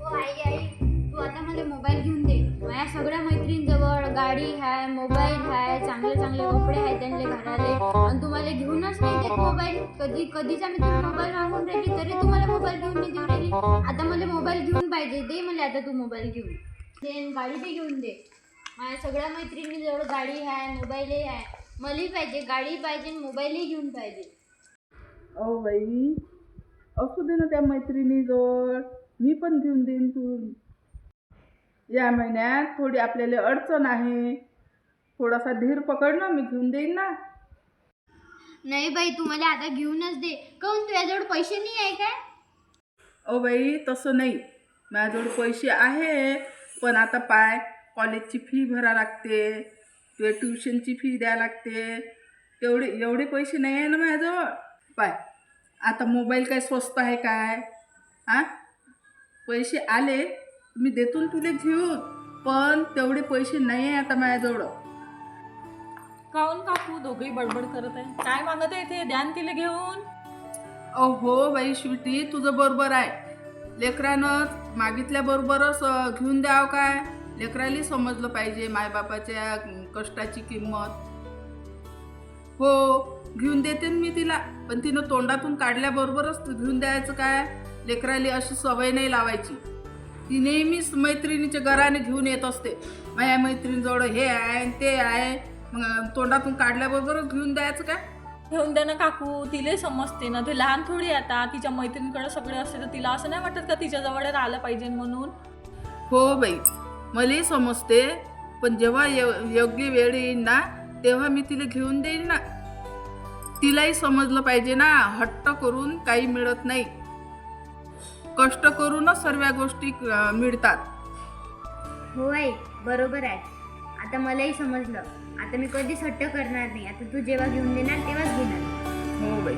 हो आई आई तू आता मला मोबाईल घेऊन दे. माझ्या सगळ्या मैत्रिणीजवळ गाडी हाय मोबाईल हाय चांगले चांगले कपडे आहेत त्यांचे घराले. आणि तुम्हाला घेऊनच नाही देत मोबाईल. कधी कधीचा मी तुला मोबाईल मागून राहिली तरी तू मोबाईल घेऊन नाही देऊ राहिली. आता मला मोबाईल घेऊन पाहिजे दे मला आता तू मोबाईल घेऊन. दे गाडी बी घेऊन दे. माझ्या सगळ्या मैत्रिणीजवळ गाडी आहे मोबाईलही आहे मलाही पाहिजे गाडी पाहिजे मोबाईलही घेऊन पाहिजे. अहो बाई असू दे ना त्या मैत्रिणीजवळ. मी पण घेऊन देईन तू. या महिन्यात थोडी आपल्याला अडचण आहे. थोडासा धीर पकड ना मी घेऊन देईन ना. नाही बाई तू मला आता घेऊनच दे. काऊन तुझ्याजवळ पैसे नाही आहे काय? अहो बाई तसं नाही. माझ्याजवळ पैसे आहे पण आता पाय कॉलेजची फी भरा लागते. किंवा ट्युशनची फी द्या लागते. तेवढे एवढे पैसे नाही आहे ना माझ्याजवळ? पाय आता मोबाईल काय स्वस्त आहे काय? हां? पैसे आले मी देतून तुले घेऊन पण तेवढे पैसे नाही आहे आता माझ्याजवळ. काऊन काकू? दोघही बडबड करत आहे. काय मागत आहे ते ध्यान तिला घेऊन. अहो बाई स्वीटी तुझं बरोबर आहे. लेकरानं मागितल्याबरोबरच अं, घेऊन द्यावं काय? लेकराला समजलं पाहिजे मायबापाच्या कष्टाची किंमत. हो घेऊन देते न मी तिला पण तिनं तोंडातून काढल्याबरोबरच घेऊन द्यायचं काय? लेकराली अशी सवय नाही लावायची. ती नेहमीच मैत्रिणीच्या घराने घेऊन येत असते. माझ्या मैत्रिणीजवळ हे आहे ते आहे. मग तोंडातून काढल्याबरोबरच घेऊन द्यायचं काय घेऊन द्या ना काकू. तिला समजते ना. ते लहान थोडी आता. तिच्या मैत्रिणीकडे सगळे असते तर तिला असं नाही वाटत का तिच्या जवळ राहिलं पाहिजे म्हणून? हो बाई. मलाही समजते. पण जेव्हा योग्य वेळ येईल ना तेव्हा मी तिला घेऊन देईन ना. तिलाही समजलं पाहिजे ना. हट्ट करून काही मिळत नाही. कष्ट करूनच सर्व गोष्टी अं, मिळतात. हो आई बरोबर आहे. आता मलाही समजलं. आता मी कधीच हट्ट करणार नाही. आता तू जेव्हा घेऊन देणार तेव्हाच घेणार. हो बाई.